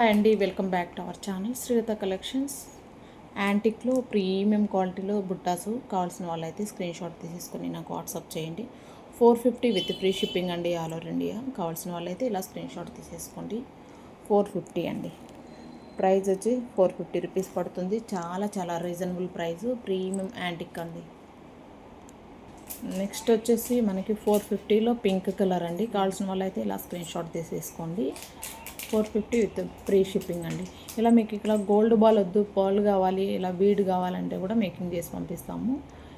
Hi అండి welcome back to our channel Srilatha collections యాంటిక్లో premium క్వాలిటీలో బుట్టాసు కావాల్సిన వాళ్ళైతే స్క్రీన్ షాట్ తీసేసుకొని నాకు వాట్సాప్ చేయండి. Four fifty with free shipping అండి ఆల్ ఓవర్ ఇండియా కావాల్సిన వాళ్ళైతే ఇలా స్క్రీన్ షాట్ తీసేసుకోండి. ఫోర్ ఫిఫ్టీ అండి. ప్రైస్ వచ్చి ఫోర్ ఫిఫ్టీ రూపీస్ పడుతుంది. చాలా చాలా రీజనబుల్ ప్రైస్ ప్రీమియం యాంటిక్ అండి. నెక్స్ట్ వచ్చేసి మనకి ఫోర్ ఫిఫ్టీలో పింక్ కలర్ అండి. కావాల్సిన వాళ్ళైతే ఇలా స్క్రీన్ షాట్ తీసేసుకోండి. Four fifty with free shipping అండి. ఇలా మీకు ఇక్కడ గోల్డ్ బాల్ వద్దు పర్ల్ కావాలి ఇలా బీడ్ కావాలంటే కూడా మేకింగ్ చేసి పంపిస్తాము.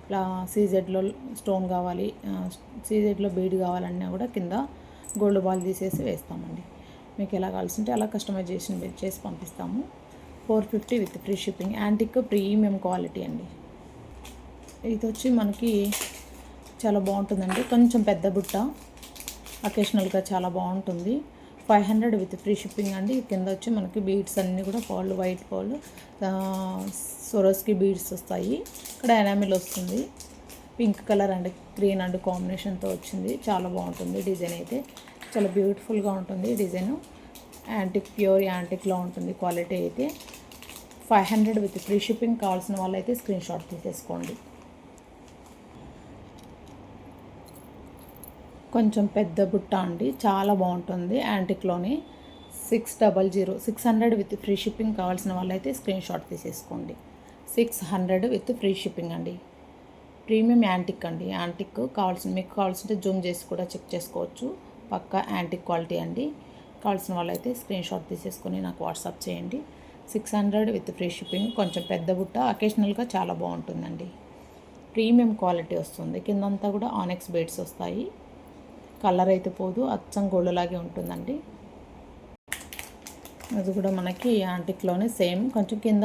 ఇలా సీజెడ్లో స్టోన్ కావాలి సీజెడ్లో బీడ్ కావాలన్నా కూడా కింద గోల్డ్ బాల్ తీసేసి వేస్తామండి. మీకు ఎలా కావాల్సింటే అలా కస్టమైజేషన్ చేసి పంపిస్తాము. Four fifty with free shipping. Antique premium quality అండి. ఇది వచ్చి మనకి చాలా బాగుంటుందండి. కొంచెం పెద్ద బుట్ట అకేషనల్గా చాలా బాగుంటుంది. Five hundred with free shipping అండి. కింద వచ్చి మనకి బీడ్స్ అన్నీ కూడా పాలు వైట్ పాలు సొరస్కి బీడ్స్ వస్తాయి. ఇక్కడ ఎనామిల్ వస్తుంది. Pink colour and green and కాంబినేషన్తో వచ్చింది. చాలా బాగుంటుంది డిజైన్ అయితే. చాలా బ్యూటిఫుల్గా ఉంటుంది డిజైన్. యాంటిక్ ప్యూర్ యాంటిక్లో ఉంటుంది క్వాలిటీ అయితే. Five hundred with free shipping కావాల్సిన వాళ్ళైతే స్క్రీన్ షాట్ తీసేసుకోండి. కొంచెం పెద్ద బుట్ట అండి. చాలా బాగుంటుంది యాంటిక్లోని. Six double zero six hundred with free shipping కావాల్సిన వాళ్ళైతే స్క్రీన్ షాట్ తీసేసుకోండి. Six hundred with free shipping అండి. ప్రీమియం యాంటిక్ అండి. యాంటిక్ కావాల్సిన మీకు కావాల్సింటే జూమ్ చేసి కూడా చెక్ చేసుకోవచ్చు. పక్క యాంటిక్ క్వాలిటీ అండి. కావాల్సిన వాళ్ళైతే స్క్రీన్ షాట్ తీసేసుకొని నాకు వాట్సాప్ చేయండి. Six hundred with free shipping కొంచెం పెద్ద బుట్ట అకేషనల్గా చాలా బాగుంటుందండి. ప్రీమియం క్వాలిటీ వస్తుంది. కిందంతా కూడా ఆనెక్స్ బెడ్స్ వస్తాయి. కలర్ అయితే పోదు అచ్చం గోళ్ళలాగే ఉంటుందండి. అది కూడా మనకి యాంటిక్లోనే సేమ్. కొంచెం కింద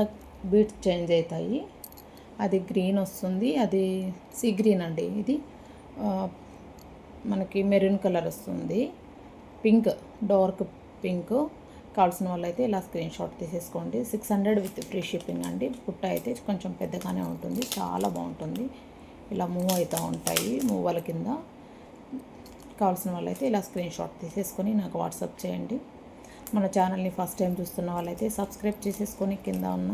బీట్స్ చేంజ్ అవుతాయి. అది గ్రీన్ వస్తుంది. అది సీ గ్రీన్ అండి ఇది. మనకి మెరూన్ కలర్ వస్తుంది. పింక్ డార్క్ పింక్ కావాల్సిన వాళ్ళైతే ఇలా స్క్రీన్ షాట్ తీసేసుకోండి. Six hundred with free shipping అండి. పుట్ట అయితే కొంచెం పెద్దగానే ఉంటుంది. చాలా బాగుంటుంది. ఇలా మూవ్ అవుతూ ఉంటాయి మూవల కింద. కావాల్సిన వాళ్ళైతే ఇలా స్క్రీన్ షాట్ తీసేసుకొని నాకు వాట్సాప్ చేయండి. మన ఛానల్ని ఫస్ట్ టైం చూస్తున్న వాళ్ళైతే సబ్స్క్రైబ్ చేసేసుకొని కింద ఉన్న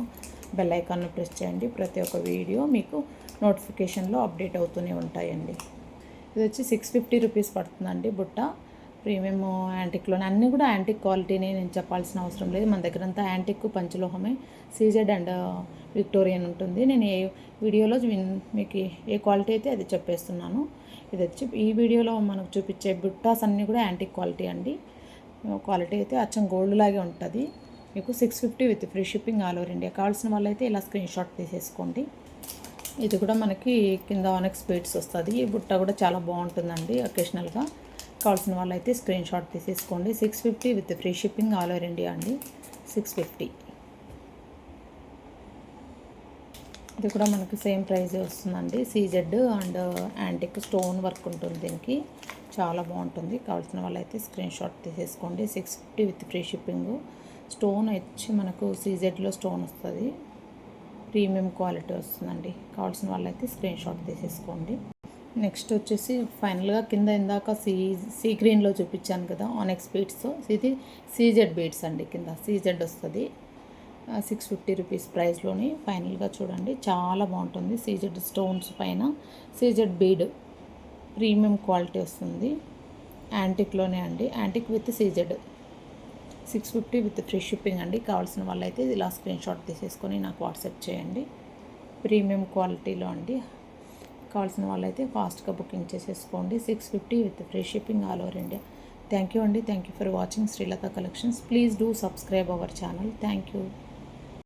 బెల్ ఐకాన్ను ప్రెస్ చేయండి. ప్రతి ఒక్క వీడియో మీకు నోటిఫికేషన్లో అప్డేట్ అవుతూనే ఉంటాయండి. ఇది వచ్చి సిక్స్ ఫిఫ్టీ రూపీస్ పడుతుందండి బుట్ట. ప్రీమియం యాంటిక్లోనే అన్నీ కూడా యాంటిక్ క్వాలిటీనే నేను చెప్పాల్సిన అవసరం లేదు. మన దగ్గర అంతా యాంటిక్ పంచలోహమే. సీజెడ్ అండ్ uh, విక్టోరియన్ ఉంటుంది. నేను ఏ వీడియోలో మీకు ఏ క్వాలిటీ అయితే అది చెప్పేస్తున్నాను. ఇది వచ్చి ఈ వీడియోలో మనకు చూపించే బుట్టాస్ అన్నీ కూడా యాంటిక్ క్వాలిటీ అండి. క్వాలిటీ అయితే అచ్చం గోల్డ్ లాగే ఉంటుంది. మీకు six fifty with free shipping all over India కావాల్సిన వాళ్ళైతే ఇలా స్క్రీన్ షాట్ తీసేసుకోండి. ఇది కూడా మనకి కింద ఆనెక్స్ బీట్స్ వస్తుంది. ఈ బుట్ట కూడా చాలా బాగుంటుందండి అకేషనల్గా కావాల్సిన వాళ్ళైతే స్క్రీన్ షాట్ తీసేసుకోండి. Six fifty with free shipping all over India అండి. సిక్స్ ఫిఫ్టీ ఇది కూడా మనకి సేమ్ ప్రైజ్ వస్తుందండి. CZ and antique stone work ఉంటుంది దీనికి. చాలా బాగుంటుంది. కావాల్సిన వాళ్ళైతే స్క్రీన్ షాట్ తీసేసుకోండి. Six fifty with free shipping. Stone వచ్చి మనకు సీజెడ్లో స్టోన్ వస్తుంది. ప్రీమియం క్వాలిటీ వస్తుందండి. కావాల్సిన వాళ్ళైతే స్క్రీన్ షాట్ తీసేసుకోండి. నెక్స్ట్ వచ్చేసి ఫైనల్గా కింద ఇందాక సీ సీ గ్రీన్లో చూపించాను కదా ఆనెక్స్ బీట్స్ ఇది సీజెడ్ బీట్స్ అండి కింద. సీజెడ్ వస్తుంది. సిక్స్ ఫిఫ్టీ రూపీస్ ప్రైస్లోని ఫైనల్గా చూడండి. చాలా బాగుంటుంది. సీజెడ్ స్టోన్స్ పైన. సీజెడ్ బీడ్ ప్రీమియం క్వాలిటీ వస్తుంది. యాంటిక్లోనే అండి. Antique with CZ six fifty with free shipping అండి. కావాల్సిన వాళ్ళైతే ఇలా స్క్రీన్ షాట్ తీసేసుకొని నాకు వాట్సాప్ చేయండి. ప్రీమియం క్వాలిటీలో అండి. కావాల్సిన వాళ్ళైతే ఫాస్ట్గా బుకింగ్ చేసేసుకోండి. Six fifty with free shipping all over India thank you అండి. Thank you for watching Srilatha collections please do subscribe our channel thank you